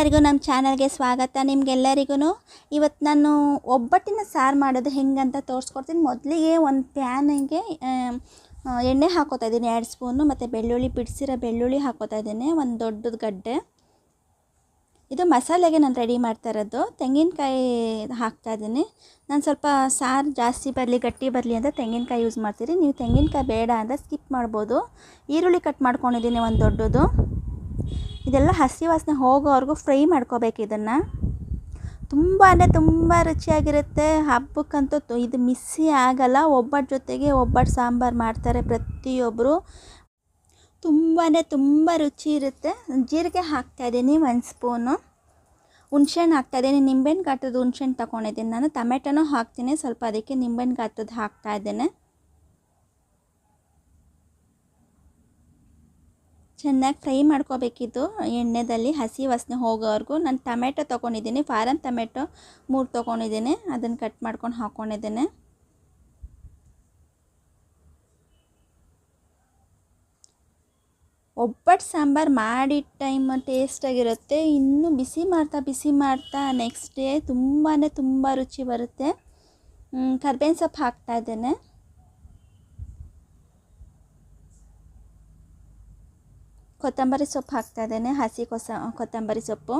ಎಲ್ಲರಿಗೂ ನಮ್ಮ ಚಾನಲ್ಗೆ ಸ್ವಾಗತ. ನಿಮ್ಗೆಲ್ಲರಿಗೂ ಇವತ್ತು ನಾನು ಒಬ್ಬಟ್ಟಿನ ಸಾರು ಮಾಡೋದು ಹೆಂಗಂತ ತೋರಿಸ್ಕೊಡ್ತೀನಿ. ಮೊದಲಿಗೆ ಒಂದು ಪ್ಯಾನಿಗೆ ಎಣ್ಣೆ ಹಾಕೋತಾ ಇದ್ದೀನಿ, ಎರಡು ಸ್ಪೂನು ಮತ್ತು ಬೆಳ್ಳುಳ್ಳಿ, ಬಿಡಿಸಿರೋ ಬೆಳ್ಳುಳ್ಳಿ ಹಾಕೋತಾ ಇದ್ದೀನಿ, ಒಂದು ದೊಡ್ಡದು ಗಡ್ಡೆ. ಇದು ಮಸಾಲೆಗೆ ನಾನು ರೆಡಿ ಮಾಡ್ತಾ ಇರೋದು. ತೆಂಗಿನಕಾಯಿ ಹಾಕ್ತಾ ಇದ್ದೀನಿ. ನಾನು ಸ್ವಲ್ಪ ಸಾರು ಜಾಸ್ತಿ ಬರಲಿ, ಗಟ್ಟಿ ಬರಲಿ ಅಂತ ತೆಂಗಿನಕಾಯಿ ಯೂಸ್ ಮಾಡ್ತೀರಿ ನೀವು ತೆಂಗಿನಕಾಯಿ ಬೇಡ ಅಂತ ಸ್ಕಿಪ್ ಮಾಡ್ಬೋದು. ಈರುಳ್ಳಿ ಕಟ್ ಮಾಡ್ಕೊಂಡಿದ್ದೀನಿ ಒಂದು ದೊಡ್ಡದು. ಇದೆಲ್ಲ ಹಸಿ ವಾಸನೆ ಹೋಗೋವರೆಗೂ ಫ್ರೈ ಮಾಡ್ಕೋಬೇಕು ಇದನ್ನು. ತುಂಬ ಅಂದರೆ ತುಂಬ ರುಚಿಯಾಗಿರುತ್ತೆ. ಹಬ್ಬಕ್ಕಂತೂ ಇದು ಮಿಸ್ಸಿ ಆಗಲ್ಲ. ಒಬ್ಬಟ್ಟು ಜೊತೆಗೆ ಒಬ್ಬಟ್ಟು ಸಾಂಬಾರು ಮಾಡ್ತಾರೆ ಪ್ರತಿಯೊಬ್ಬರು ತುಂಬಾ ತುಂಬ ರುಚಿ ಇರುತ್ತೆ. ಜೀರಿಗೆ ಹಾಕ್ತಾಯಿದ್ದೀನಿ ಒಂದು ಸ್ಪೂನು. ಹುಣ್ಸೆಹಣ್ಣು ಹಾಕ್ತಾಯಿದ್ದೀನಿ ನಿಂಬೆಹಣ್ಣು ಗಾತ್ರದ ಹುಣ್ಸೆಹಣ್ಣು ತೊಗೊಂಡಿದ್ದೀನಿ ನಾನು. ಟೊಮೆಟೊನೂ ಹಾಕ್ತೀನಿ. ಸ್ವಲ್ಪ ಅದಕ್ಕೆ ನಿಂಬೆಹಣ್ಣು ಗಾತ್ರದ ಹಾಕ್ತಾ ಚೆನ್ನಾಗಿ ಫ್ರೈ ಮಾಡ್ಕೋಬೇಕಿತ್ತು. ಎಣ್ಣೆದಲ್ಲಿ ಹಸಿ ವಾಸನೆ ಹೋಗೋವರೆಗೂ ನಾನು ಟೊಮೆಟೊ ತೊಗೊಂಡಿದ್ದೀನಿ. ಫಾರಮ್ ಟೊಮೆಟೊ ಮೂರು ತೊಗೊಂಡಿದ್ದೀನಿ. ಅದನ್ನು ಕಟ್ ಮಾಡ್ಕೊಂಡು ಹಾಕ್ಕೊಂಡಿದ್ದೇನೆ ಒಬ್ಬಟ್ಟು ಸಾಂಬಾರು ಮಾಡಿದ ಟೈಮ್ ಟೇಸ್ಟಾಗಿರುತ್ತೆ ಇನ್ನೂ ಬಿಸಿ ಮಾಡ್ತಾ ಬಿಸಿ ಮಾಡ್ತಾ ನೆಕ್ಸ್ಟ್ ಡೇ ತುಂಬಾ ತುಂಬ ರುಚಿ ಬರುತ್ತೆ. ಕರ್ಬೇವಿನ ಸೊಪ್ಪು ಹಾಕ್ತಾ ಕೊತ್ತಂಬರಿ ಸೊಪ್ಪು ಹಾಕ್ತಾ ಇದ್ದೇನೆ ಹಸಿ ಕೊಸ ಕೊತ್ತಂಬರಿ ಸೊಪ್ಪು.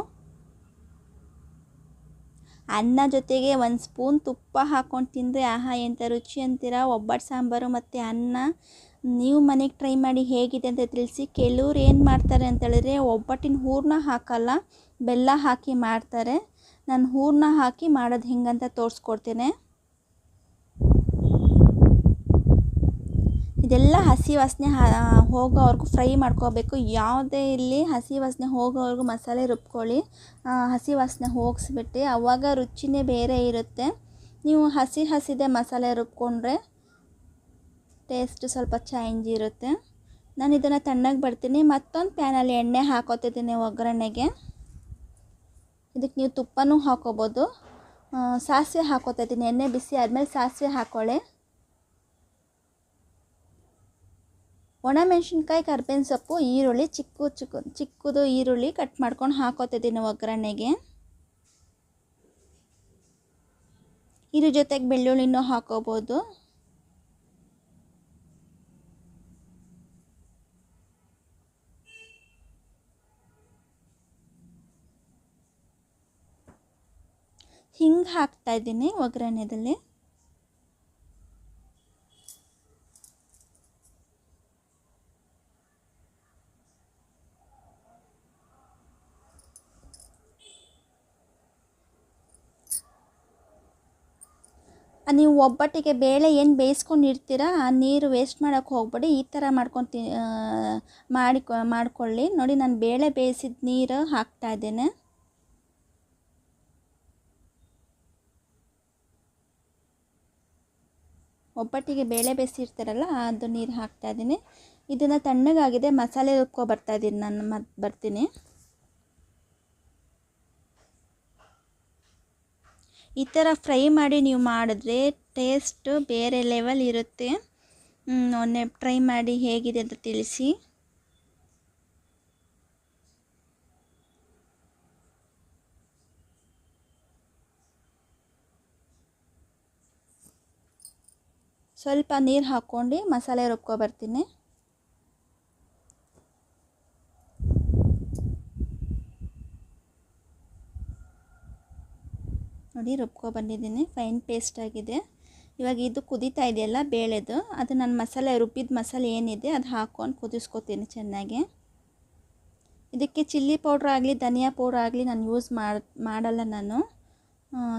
ಅನ್ನ ಜೊತೆಗೆ ಒಂದು ಸ್ಪೂನ್ ತುಪ್ಪ ಹಾಕ್ಕೊಂಡು ತಿಂದರೆ, ಆಹಾ ಎಂಥ ರುಚಿ ಅಂತೀರಾ? ಒಬ್ಬಟ್ಟು ಸಾಂಬಾರು ಮತ್ತು ಅನ್ನ. ನೀವು ಮನೆಗೆ ಟ್ರೈ ಮಾಡಿ ಹೇಗಿದೆ ಅಂತ ತಿಳಿಸಿ. ಕೆಲವ್ರು ಏನು ಮಾಡ್ತಾರೆ ಅಂತೇಳಿದ್ರೆ ಒಬ್ಬಟ್ಟಿನ ಹೂರನ್ನ ಹಾಕಲ್ಲ, ಬೆಲ್ಲ ಹಾಕಿ ಮಾಡ್ತಾರೆ. ನಾನು ಹೂರಣ ಹಾಕಿ ಮಾಡೋದು ಹೆಂಗಂತ ತೋರಿಸ್ಕೊಡ್ತೇನೆ. ಇದೆಲ್ಲ ಹಸಿ ವಾಸನೆ ಹೋಗೋವರೆಗೂ ಫ್ರೈ ಮಾಡ್ಕೋಬೇಕು. ಯಾವುದೇ ಇಲ್ಲಿ ಹಸಿ ವಾಸನೆ ಹೋಗೋವರೆಗೂ ಮಸಾಲೆ ರುಬ್ಕೊಳ್ಳಿ. ಹಸಿ ವಾಸನೆ ಹೋಗಿಸ್ಬಿಟ್ಟು ಆವಾಗ ರುಚಿನೇ ಬೇರೆ ಇರುತ್ತೆ. ನೀವು ಹಸಿ ಹಸಿದೆ ಮಸಾಲೆ ರುಬ್ಕೊಂಡ್ರೆ ಟೇಸ್ಟ್ ಸ್ವಲ್ಪ ಚೇಂಜ್ ಇರುತ್ತೆ. ನಾನು ಇದನ್ನು ತಣ್ಣಗೆ ಬರ್ತೀನಿ. ಮತ್ತೊಂದು ಪ್ಯಾನಲ್ಲಿ ಎಣ್ಣೆ ಹಾಕೋತಿದ್ದೀನಿ ಒಗ್ಗರಣೆಗೆ. ಇದಕ್ಕೆ ನೀವು ತುಪ್ಪನೂ ಹಾಕೋಬೋದು. ಸಾಸಿವೆ ಹಾಕೋತಾ ಇದ್ದೀನಿ ಎಣ್ಣೆ ಬಿಸಿ ಆದಮೇಲೆ ಸಾಸಿವೆ ಹಾಕ್ಕೊಳ್ಳಿ ಒಣಮೆಣ್ಸಿನ್ಕಾಯಿ ಕರ್ಬೇವಿನ ಸೊಪ್ಪು ಈರುಳ್ಳಿ, ಚಿಕ್ಕ ಚಿಕ್ಕ, ಚಿಕ್ಕದು ಈರುಳ್ಳಿ ಕಟ್ ಮಾಡ್ಕೊಂಡು ಹಾಕೋತಿದ್ದೀನಿ ಒಗ್ಗರಣೆಗೆ. ಇದ್ರ ಜೊತೆಗೆ ಬೆಳ್ಳುಳ್ಳಿನೂ ಹಾಕೋಬೋದು. ಹಿಂಗೆ ಹಾಕ್ತಾ ಇದ್ದೀನಿ ಒಗ್ಗರಣೆದಲ್ಲಿ. ನೀವು ಒಬ್ಬಟ್ಟಿಗೆ ಬೇಳೆ ಏನು ಬೇಯಿಸ್ಕೊಂಡು ಆ ನೀರು ವೇಸ್ಟ್ ಮಾಡೋಕ್ಕೆ ಹೋಗ್ಬೇಡಿ, ಈ ಥರ ಮಾಡ್ಕೊಂಡು ತಿ ಮಾಡಿ ಮಾಡ್ಕೊಳ್ಳಿ. ನೋಡಿ, ನಾನು ಬೇಳೆ ಬೇಯಿಸಿದ ನೀರು ಹಾಕ್ತಾ ಇದ್ದೇನೆ. ಒಬ್ಬಟ್ಟಿಗೆ ಬೇಳೆ ಬೇಯಿಸಿರ್ತಾರಲ್ಲ, ಅದು ನೀರು ಹಾಕ್ತಾ ಇದ್ದೀನಿ. ಇದನ್ನು ತಣ್ಣಗಾಗಿದೆ, ಮಸಾಲೆ ರುಬ್ಕೊ ಬರ್ತಾ ಇದ್ದೀನಿ, ನಾನು ಮತ್ತೆ ಬರ್ತೀನಿ. ಈ ಥರ ಫ್ರೈ ಮಾಡಿ ನೀವು ಮಾಡಿದ್ರೆ ಟೇಸ್ಟು ಬೇರೆ ಲೆವೆಲ್ ಇರುತ್ತೆ. ಒನ್ನೆ ಟ್ರೈ ಮಾಡಿ ಹೇಗಿದೆ ಅಂತ ತಿಳಿಸಿ. ಸ್ವಲ್ಪ ನೀರು ಹಾಕ್ಕೊಂಡು ಮಸಾಲೆ ರುಬ್ಕೊ ನೋಡಿ ರುಬ್ಕೊ ಬಂದಿದ್ದೀನಿ. ಫೈನ್ ಪೇಸ್ಟ್ ಆಗಿದೆ. ಇವಾಗ ಇದು ಕುದೀತಾ ಇದೆಯಲ್ಲ ಬೇಳೆದು, ಅದು ನಾನು ಮಸಾಲೆ, ರುಬ್ಬಿದ ಮಸಾಲೆ ಏನಿದೆ ಅದು ಹಾಕ್ಕೊಂಡು ಕುದಿಸ್ಕೊತೀನಿ ಚೆನ್ನಾಗಿ. ಇದಕ್ಕೆ ಚಿಲ್ಲಿ ಪೌಡ್ರ್ ಆಗಲಿ, ಧನಿಯಾ ಪೌಡ್ರ್ ಆಗಲಿ ನಾನು ಯೂಸ್ ಮಾಡಿ, ಮಾಡಲ್ಲ ನಾನು.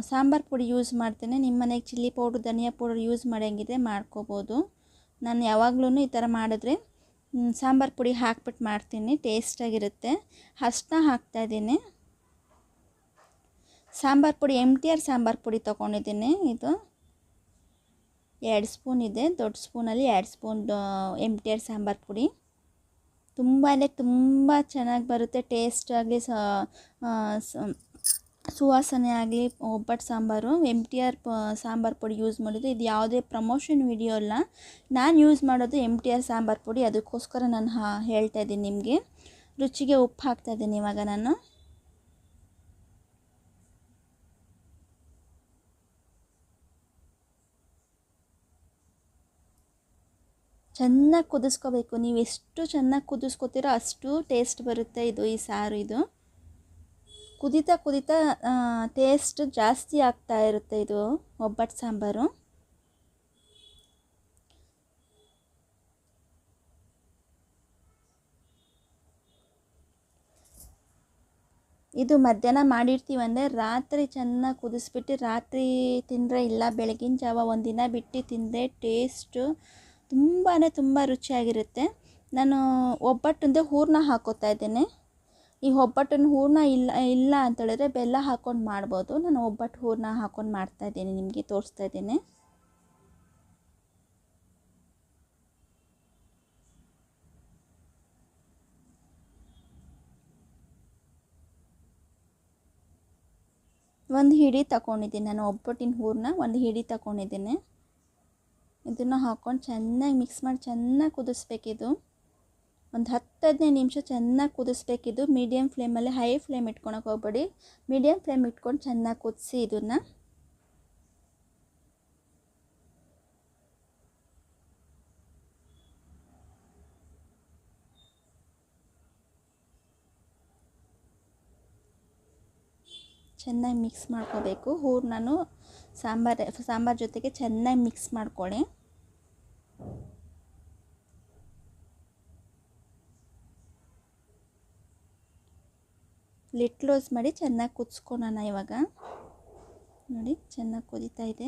ಸಾಂಬಾರು ಪುಡಿ ಯೂಸ್ ಮಾಡ್ತೇನೆ. ನಿಮ್ಮ ಮನೆಗೆ ಚಿಲ್ಲಿ ಪೌಡ್ರ್, ಧನಿಯಾ ಪೌಡ್ರ್ ಯೂಸ್ ಮಾಡೋಂಗಿದೆ ಮಾಡ್ಕೋಬೋದು. ನಾನು ಯಾವಾಗಲೂ ಈ ಥರ ಮಾಡಿದ್ರೆ ಸಾಂಬಾರು ಪುಡಿ ಹಾಕ್ಬಿಟ್ಟು ಮಾಡ್ತೀನಿ ಟೇಸ್ಟಾಗಿರುತ್ತೆ ಅಷ್ಟನ್ನ ಹಾಕ್ತಾಯಿದ್ದೀನಿ ಸಾಂಬಾರು ಪುಡಿ ಎಂ ಟಿ ಆರ್ ಸಾಂಬಾರು ಪುಡಿ ತೊಗೊಂಡಿದ್ದೀನಿ ಇದು. ಎರಡು ಸ್ಪೂನ್ ಇದೆ, ದೊಡ್ಡ ಸ್ಪೂನಲ್ಲಿ ಎರಡು spoon M T R sambar ಪುಡಿ. ತುಂಬ ಅಂದರೆ ತುಂಬ ಚೆನ್ನಾಗಿ ಬರುತ್ತೆ ಟೇಸ್ಟ್ ಆಗಲಿ ಸುವಾಸನೆ ಆಗಲಿ, obbattu sambar. M T R sambar ಪುಡಿ ಯೂಸ್ ಮಾಡೋದು ಇದು ಯಾವುದೇ ಪ್ರಮೋಷನ್ ವಿಡಿಯೋ ಅಲ್ಲ. ನಾನು ಯೂಸ್ ಮಾಡೋದು ಎಂ ಟಿ ಆರ್ ಸಾಂಬಾರು ಪುಡಿ, ಅದಕ್ಕೋಸ್ಕರ ನಾನು ಹೇಳ್ತಾ ಇದ್ದೀನಿ ನಿಮಗೆ. ರುಚಿಗೆ ಉಪ್ಪು ಹಾಕ್ತಾಯಿದ್ದೀನಿ ಇವಾಗ ನಾನು. ಚೆನ್ನಾಗಿ ಕುದಿಸ್ಕೋಬೇಕು. ನೀವು ಎಷ್ಟು ಚೆನ್ನಾಗಿ ಕುದಿಸ್ಕೋತೀರೋ ಅಷ್ಟು ಟೇಸ್ಟ್ ಬರುತ್ತೆ ಇದು, ಈ ಸಾರು ಇದು. ಕುದೀತಾ ಕುದೀತಾ ಟೇಸ್ಟ್ ಜಾಸ್ತಿ ಆಗ್ತಾ ಇರುತ್ತೆ ಇದು, ಒಬ್ಬಟ್ಟು ಸಾಂಬಾರು. ಇದು ಮಧ್ಯಾಹ್ನ ಮಾಡಿರ್ತೀವಿ ಅಂದರೆ ರಾತ್ರಿ ಚೆನ್ನಾಗಿ ಕುದಿಸ್ಬಿಟ್ಟು ರಾತ್ರಿ ತಿಂದರೆ ಇಲ್ಲ, ಬೆಳಗಿನ ಜಾವ ಒಂದಿನ ಬಿಟ್ಟು ತಿಂದರೆ ಟೇಸ್ಟು ತುಂಬಾ ತುಂಬ ರುಚಿಯಾಗಿರುತ್ತೆ. ನಾನು ಒಬ್ಬಟ್ಟಿಂದ ಹೂರಣ ಹಾಕೋತಾ ಇದ್ದೇನೆ. ಈ ಒಬ್ಬಟ್ಟಿನ ಹೂರಣ ಇಲ್ಲ ಇಲ್ಲ ಅಂತ ಹೇಳಿದ್ರೆ ಬೆಲ್ಲ ಹಾಕ್ಕೊಂಡು ಮಾಡ್ಬೋದು. ನಾನು ಒಬ್ಬಟ್ಟು ಹೂರಣ ಹಾಕ್ಕೊಂಡು ಮಾಡ್ತಾ ಇದ್ದೀನಿ, ನಿಮಗೆ ತೋರಿಸ್ತಾ ಇದ್ದೇನೆ. ಒಂದು ಹಿಡಿ ತಗೊಂಡಿದ್ದೀನಿ ನಾನು ಒಬ್ಬಟ್ಟಿನ ಹೂರಣ ಒಂದು ಹಿಡಿ ತಗೊಂಡಿದ್ದೀನಿ ಇದನ್ನು ಹಾಕ್ಕೊಂಡು ಚೆನ್ನಾಗಿ ಮಿಕ್ಸ್ ಮಾಡಿ ಚೆನ್ನಾಗಿ ಕುದಿಸ್ಬೇಕಿದು. ಒಂದು ಹತ್ತು ಹದಿನೈದು ನಿಮಿಷ ಚೆನ್ನಾಗಿ ಕುದಿಸ್ಬೇಕಿದು. ಮೀಡಿಯಮ್ ಫ್ಲೇಮಲ್ಲಿ ಹೈ ಫ್ಲೇಮ್ ಇಟ್ಕೊಳಕ್ಕೆ ಹೋಗ್ಬೇಡಿ. ಮೀಡಿಯಮ್ ಫ್ಲೇಮ್ ಇಟ್ಕೊಂಡು ಚೆನ್ನಾಗಿ ಕುದಿಸಿ ಇದನ್ನು. ಚೆನ್ನಾಗಿ ಮಿಕ್ಸ್ ಮಾಡ್ಕೋಬೇಕು. ಹೂರ್ಣನು ಸಾಂಬಾರು ಸಾಂಬಾರು ಜೊತೆಗೆ ಚೆನ್ನಾಗಿ ಮಿಕ್ಸ್ ಮಾಡ್ಕೊಳ್ಳಿ. ಲಿಟ್ ಕ್ಲೋಸ್ ಮಾಡಿ ಚೆನ್ನಾಗಿ ಕುದಿಸ್ಕೊಳೋಣ ಇವಾಗ. ನೋಡಿ, ಚೆನ್ನಾಗಿ ಕುದೀತಾ ಇದೆ.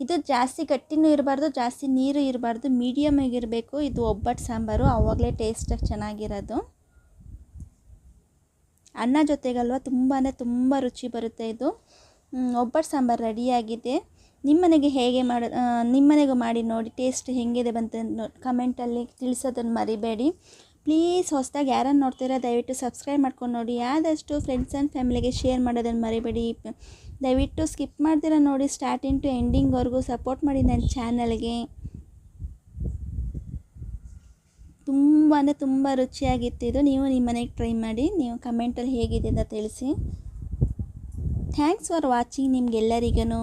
ಇದು ಜಾಸ್ತಿ ಗಟ್ಟಿನೂ ಇರಬಾರ್ದು, ಜಾಸ್ತಿ ನೀರು ಇರಬಾರ್ದು ಮೀಡಿಯಮ್ ಆಗಿರಬೇಕು. ಇದು ಒಬ್ಬಟ್ಟು ಸಾಂಬಾರು, ಆವಾಗಲೇ ಟೇಸ್ಟಾಗಿ ಚೆನ್ನಾಗಿರೋದು. ಅನ್ನ ಜೊತೆಗಲ್ವ? ತುಂಬಾ ತುಂಬ ರುಚಿ ಬರುತ್ತೆ ಇದು. ಒಬ್ಬಟ್ಟು ಸಾಂಬಾರು ರೆಡಿಯಾಗಿದೆ ನಿಮ್ಮನೆಗೆ ಹೇಗೆ ಮಾಡ ನಿಮ್ಮನೆಗೂ ಮಾಡಿ ನೋಡಿ ಟೇಸ್ಟ್ ಹೇಗಿದೆ ಬಂತ ಕಮೆಂಟಲ್ಲಿ ತಿಳಿಸೋದನ್ನು ಮರಿಬೇಡಿ. ಪ್ಲೀಸ್ ಹೊಸದಾಗಿ ಯಾರನ್ನು ನೋಡ್ತೀರಾ, ದಯವಿಟ್ಟು ಸಬ್ಸ್ಕ್ರೈಬ್ ಮಾಡ್ಕೊಂಡು ನೋಡಿ. ಆದಷ್ಟು ಫ್ರೆಂಡ್ಸ್ ಆ್ಯಂಡ್ ಫ್ಯಾಮಿಲಿಗೆ ಶೇರ್ ಮಾಡೋದನ್ನು ಮರಿಬೇಡಿ. ದಯವಿಟ್ಟು ಸ್ಕಿಪ್ ಮಾಡ್ತೀರ ನೋಡಿ ಸ್ಟಾರ್ಟಿಂಗ್ ಟು ಎಂಡಿಂಗ್ವರೆಗೂ ಸಪೋರ್ಟ್ ಮಾಡಿ ನನ್ನ ಚಾನಲ್ಗೆ ತುಂಬ ಅಂದರೆ ತುಂಬ ಇದು. ನೀವು ನಿಮ್ಮ ಮನೆಗೆ ಟ್ರೈ ಮಾಡಿ, ನೀವು ಕಮೆಂಟಲ್ಲಿ ಹೇಗಿದೆ ಅಂತ ತಿಳಿಸಿ. ಥ್ಯಾಂಕ್ಸ್ ಫಾರ್ ವಾಚಿಂಗ್ ನಿಮ್ಗೆಲ್ಲರಿಗೂ